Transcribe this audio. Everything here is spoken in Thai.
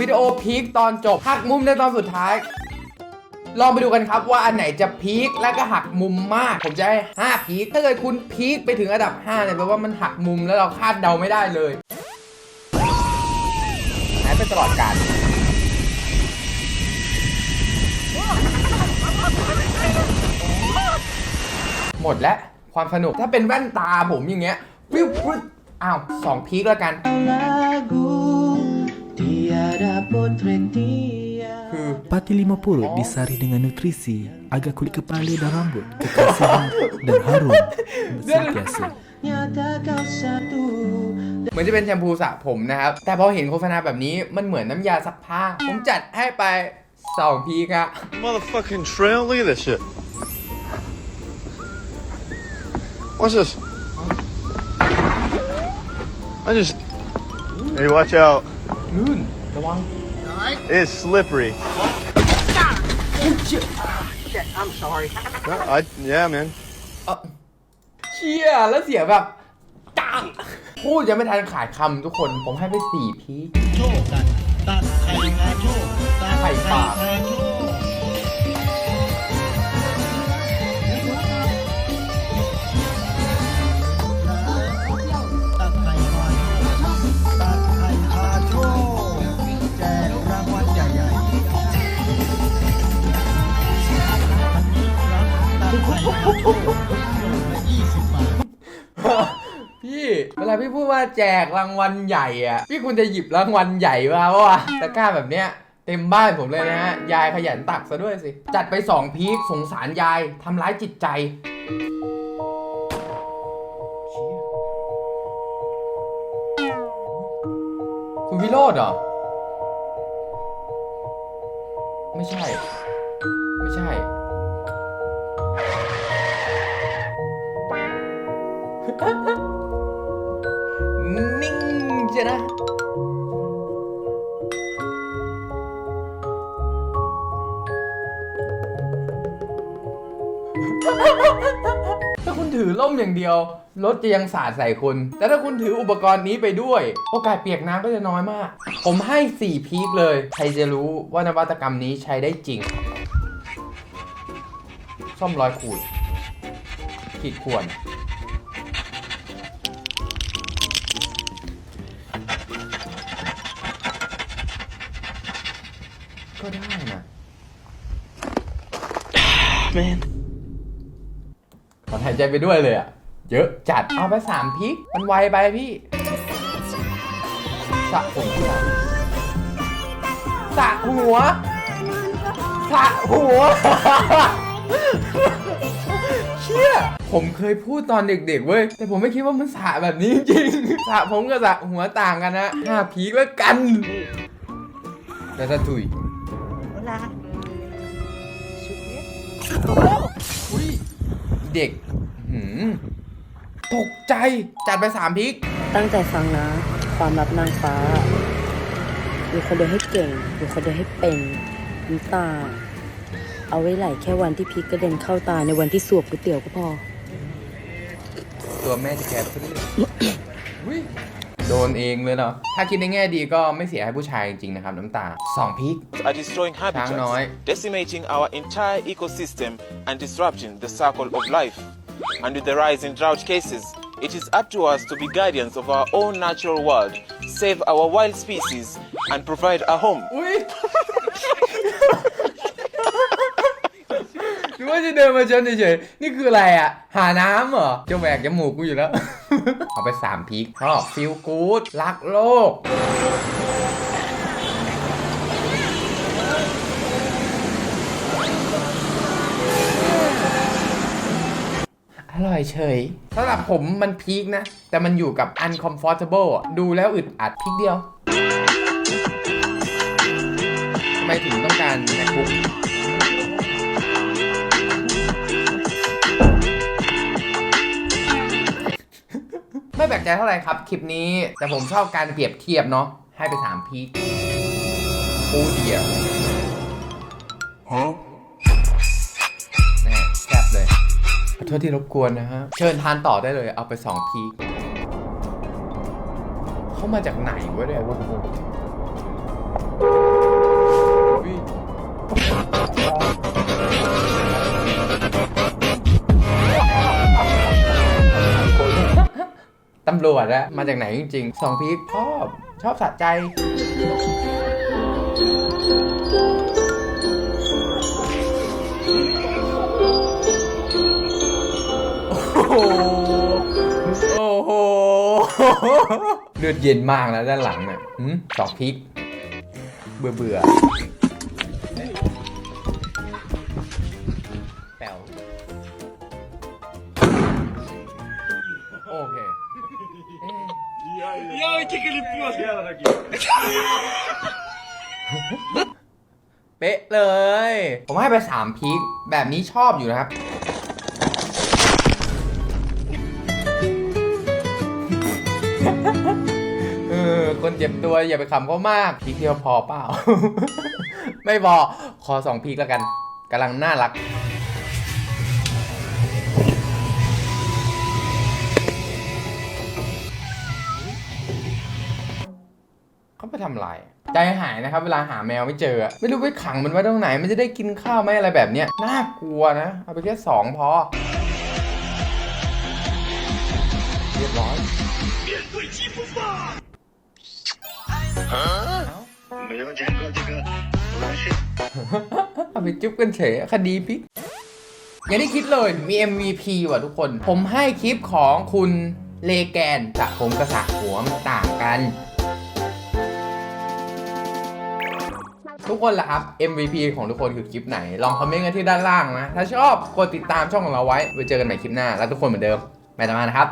วิดีโอพีคตอนจบหักมุมในตอนสุดท้าย ลองไปดูกันครับว่าอันไหนจะพีคและก็หักมุมมาก ผมจะให้5พีคถ้าเกิดคุณพีคไปถึงระดับ5เนี่ยแปลว่ามันหักมุมแล้วเราคาดเดาไม่ได้เลยหายไปตลอดกาลหมดแล้วความสนุกถ้าเป็นแว่นตาผมอย่างเงี้ยวิววิวอ้าวสองพีคแล้วกัน Pati 50 disari dengan nutrisi agar kulit kepala dan rambut kekal sihat dan harum sentiasa. Nyata kau satu เหมือนจะเป็นแชมพูสระผมนะครับ แต่พอเห็นโฆษณาแบบนี้มันเหมือนน้ำยาซักผ้า ผมจัดให้ไปสองพีกอะ Motherfucking trail, look at this shit. What's this? I just. Hey, watch out. ลื่น ระวัง It's slippery. I'm sorry I, yeah, man. เอ่อเชี่ยแล้วเสียงแบบจังพูดยังไม่ทันขาดคำทุกคน ผมให้ไปสี่พีกโชคตัดตัดไข่คาโชคตัดไข่ปากคาโชค พี่เวลาพี่พูดว่าแจกรางวัลใหญ่อะพี่คุณจะหยิบรางวัลใหญ่มาเพราะว่าตะกร้าแบบเนี้ยเต็มบ้านผมเลยนะฮะ ยายขยันตักซะด้วยสิ จัดไปสองพีคสงสารยายทำร้ายจิตใจคุณวิโรธเหรอ ไม่ใช่ นิ่งเชียวนะ ถ้าคุณถือล่มอย่างเดียว รถจะยังสาดใส่คุณ แต่ถ้าคุณถืออุปกรณ์นี้ไปด้วย โอกาสเปียกน้ำก็จะน้อยมาก ผมให้ 4 พีคเลย ใครจะรู้ว่านวัตกรรมนี้ใช้ได้จริง ซ่อมรอยขูดขีดข่วน ก็ได้นะ Man. ถอนหายใจไปด้วยเลยอะ เยอะจัดเอาไปสามพริก มันไวไปพี่สระผมที่ไหนสระหัวสระหัว เชี่ยผมเคยพูดตอนเด็กๆเว้ย แต่ผมไม่คิดว่ามันสระแบบนี้จริงๆสระผมกับสระหัวต่างกันนะห้าพีกแล้วกันแต่ถ้าถุย อุ้ยเด็กหืมตกใจ จัดไปสามพริก ตั้งใจฟังนะ ความลับนางฟ้า อยู่คนเดียวให้เก่ง อยู่คนเดียวให้เป็นน้ำตา เอาไว้ไหลแค่วันที่พริกกระเด็นเข้าตาในวันที่สวบก๋วยเตี๋ยวก็พอ ตัวแม่จะแคร์ซะด้วยอุ๊ยโด นเองเลยเนาะถ้าคิดในแง่ดีก็ไม่เสียให้ผู้ชายจริงๆนะครับน้ำตาสองพริก are destroying nói. habitats, decimating our entire ecosystem and disrupting the circle of life. And with the rise in drought cases, it is up to us to be guardians of our own natural world, save our wild species, and provide a home อุ้ย นึกว่าจะเดินมาชนเฉยๆนี่คืออะไรอะ หาน้ำเหรอจะแหวกจมูกกูอยู่แล้ว เอาไปสามพริกชอบฟิลกู๊ดรักโลกอร่อยเฉยสำหรับผมมันพีคนะ แต่มันอยู่กับ uncomfortable อะดูแล้วอึดอัดพริกเดียวทำไมถึงต้องการ MacBook ไม่ แปลกใจเท่าไหร่ครับ คลิปนี้ แต่ผมชอบการเปรียบเทียบเนาะให้ไป 3 พีคปูเดียวฮะแน่แซ่บเลยขอโทษที่รบกวนนะฮะ เชิญทานต่อได้เลยเอาไป 2 พีคเข้ามาจากไหนวะเนี่ยำรวจอะมาจากไหนจริงๆสองพีคชอบชอบสะใจ โอ้โห โอ้โห เลือดเย็นมากนะด้านหลังน่ะหืมสองพริกเบื่อเบื่อแปวโอเค อ๊ะเป๊ะเลย ผมให้ไปสามพริกแบบนี้ชอบอยู่นะครับ เออ คนเจ็บตัวอย่าไปขำเขามาก พีกเดียวพอเปล่า ไม่พอขอสองพีกแล้วกันกำลังน่ารัก ทำอะไรใจหายนะครับ เวลาหาแมวไม่เจออะไม่รู้ไปขังมันไว้ตรงไหน มันจะได้กินข้าวไหมอะไรแบบเนี้ยน่ากลัวนะ เอาไปแค่สองพอ เรียบร้อยเอาไปจุ๊บกันเฉยคดีพลิกอย่างที่คิดเลยมี MVP ว่ะทุกคน ผมให้คลิปของคุณเลแกนสระผมกระสระหัวมันต่างกัน ทุกคนล่ะครับ MVP ของทุกคนคือคลิปไหน ลองคอมเมนต์กันที่ด้านล่างนะ ถ้าชอบกดติดตามช่องของเราไว้ไว้เจอกันใหม่คลิปหน้า แล้วทุกคนเหมือนเดิมไปต่อมานะครับ